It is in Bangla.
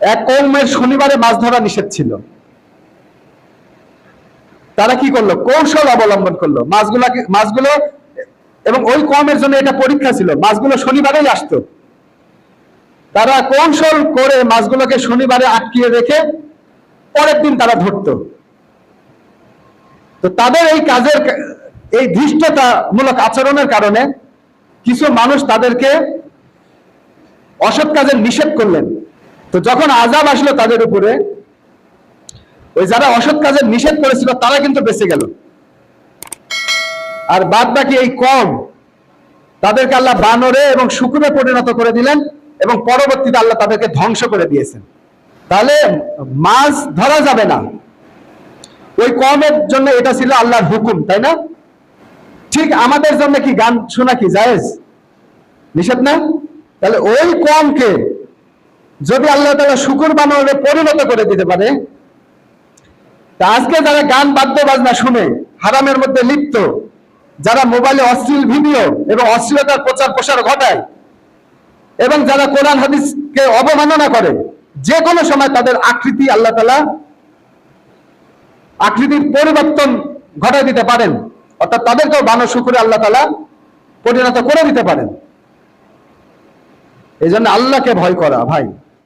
এক কৌমের শনিবারে মাছ ধরা নিষেধ ছিল। তারা কি করল? কৌশল অবলম্বন করল। মাছগুলাকে, মাছগুলো, এবং ওই কমের জন্য এটা পরীক্ষা ছিল। মাছগুলো শনিবারেই আসতো। তারা কৌশল করে মাছগুলোকে শনিবারে আটকিয়ে রেখে পরের দিন তারা ধরতো। তো তাদের এই কাজের এই ধৃষ্টতামূলক আচরণের কারণে কিছু মানুষ তাদেরকে অসৎ কাজের নিষেধ করলেন। তো যখন আজাব আসলো তাদের উপরে, ওই যারা অসৎ কাজের নিষেধ করেছিল, তারা কিন্তু বেঁচে গেল। আর বাদ বাকি এই কম, তাদেরকে আল্লাহ বানরে এবং শুকুরে পরিণত করে দিলেন এবং পরবর্তীতে আল্লাহ তাদেরকে ধ্বংস করে দিয়েছেন। তাহলে মাছ ধরা যাবে না। ওই কমের জন্য এটা ছিল আল্লাহর হুকুম, তাই না? ঠিক আমাদের জন্য কি, গান শোনা কি, জায়েজ? নিষেধ না? তাহলে ওই কমকে যদি আল্লাহ তালা শুকুর বানরে পরিণত করে দিতে পারে, তা আজকে যারা গান বাদ্য বাজনা শুনে হারামের মধ্যে লিপ্ত, যারা মোবাইলে অশ্লীল ভিডিও এবং অশ্লীলতার প্রচার প্রসার ঘটায়, এবং যারা কোরআন, হাদিসকে অবমাননা করে যে কোনো সময় তাদের আকৃতি আল্লাহ তালা আকৃতির পরিবর্তন ঘটায় দিতে পারেন, অর্থাৎ তাদেরকেও বানর শুকুরে আল্লাহ তালা পরিণত করে দিতে পারেন। এই জন্য আল্লাহকে ভয় করা, ভাই।